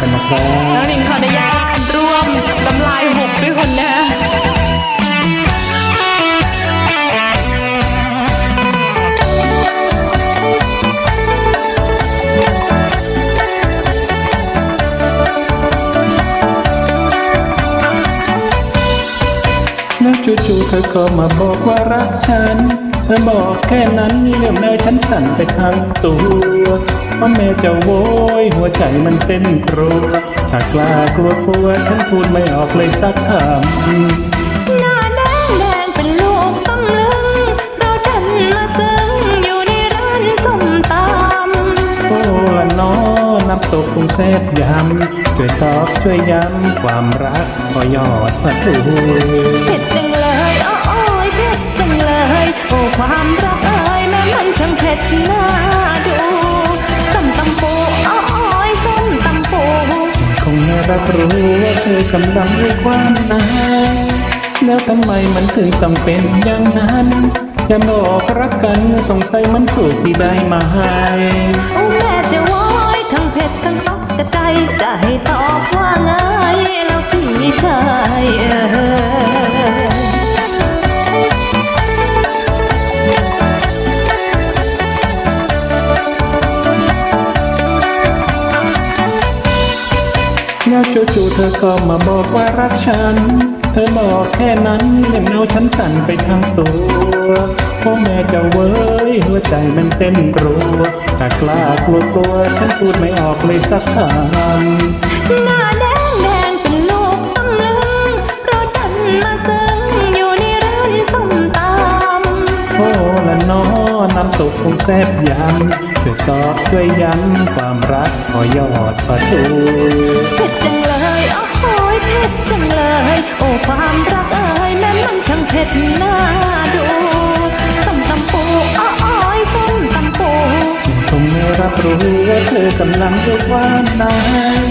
กันนะครับแล้วหนิงขออนุญาตร่วมน้ำลายหกด้วยคนนะแล้วจู่ๆเธอก็มาบอกว่ารักฉัน ธอบอกแค่นั้นเรื่องแมวฉันสั่นไปทั้งตัวเพราะแม่จะโวยหัวใจมันเต้นกรัวถ้ากล้ากลัวกลัวฉันพูดไม่ออกเลยสักคำหน้าแดงแดงเป็นลูกตำลึงเราดันมาซึ้งอยู่ในร้านส้มตำโอ้ละน้อน้ำตกคงแซ่บยำช่วยตอบช่วยย้ำความรักพอยอดประตูเผ็ดจัง รับรู้ว่าเธอกำลังด้วยความหนาแล้วทำไมมันถึงต้องเป็นอย่างนั้นจะบอกรักกันสงสัยมันถูกที่ได้มาให้ จู่ๆเธอก็มาบอกว่ารักฉัน เธอบอกแค่นั้นเรื่องเงาฉันสั่นไปทั้งตัวพ่อแม่จะเว้ยหัวใจมันเต้นรัวถ้ากล้ากลัวกลัวฉันพูดไม่ออกเลยสักคำหน้าแดงแดงเป็นลูกตำลึงเราดันมาซึ้งอยู่ในร้านส้มตำโอ้ละน้อน้ำตกคงแซ่บยำช่วยตอบช่วยย้ำความรักพอยอดประตูเผ็ดจังเล ยโอ้โหยเผ็ดจังเลย โอ้ความรักเอ้ยแม่มันช่างเผ็ดน่าดูส้มตำปูอ้อยส้มตำปูคงไม่รับรู้ว่าเธอกำลังด้วยควานาย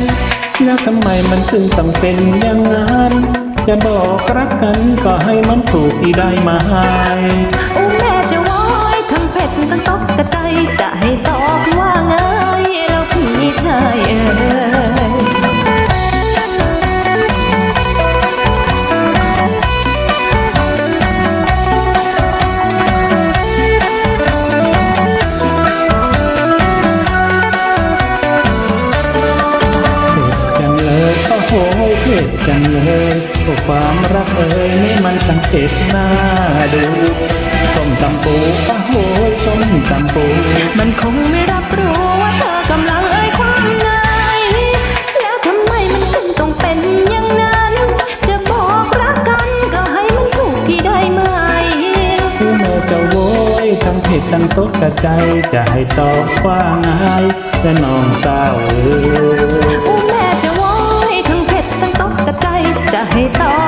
แล้วทำไมมันถึงต้องเป็นอย่างนั้นจะบอกรักกันก็ให้มันถูกที่ได้มาให้โอ้แม่ ศจังเลยโอ้ความรักเอ่ยนี่มันสังเกตหน้าดูส้มตำปูโอ้โหส้มตำปูมันคงไม่รับรู้ว่าเธอกำลังเอ่ยความในแล้วทำไมมันถึงต้องเป็นอย่างนั้น จะบอกรักกันก็ให้มันถูกที่ได้ไหมคือเมื่อจะโวยทั้งเผ็ดทั้งตกกระใจจะให้ตอบว่าไงจะน้องสาวเอ๋ยโอ้ ก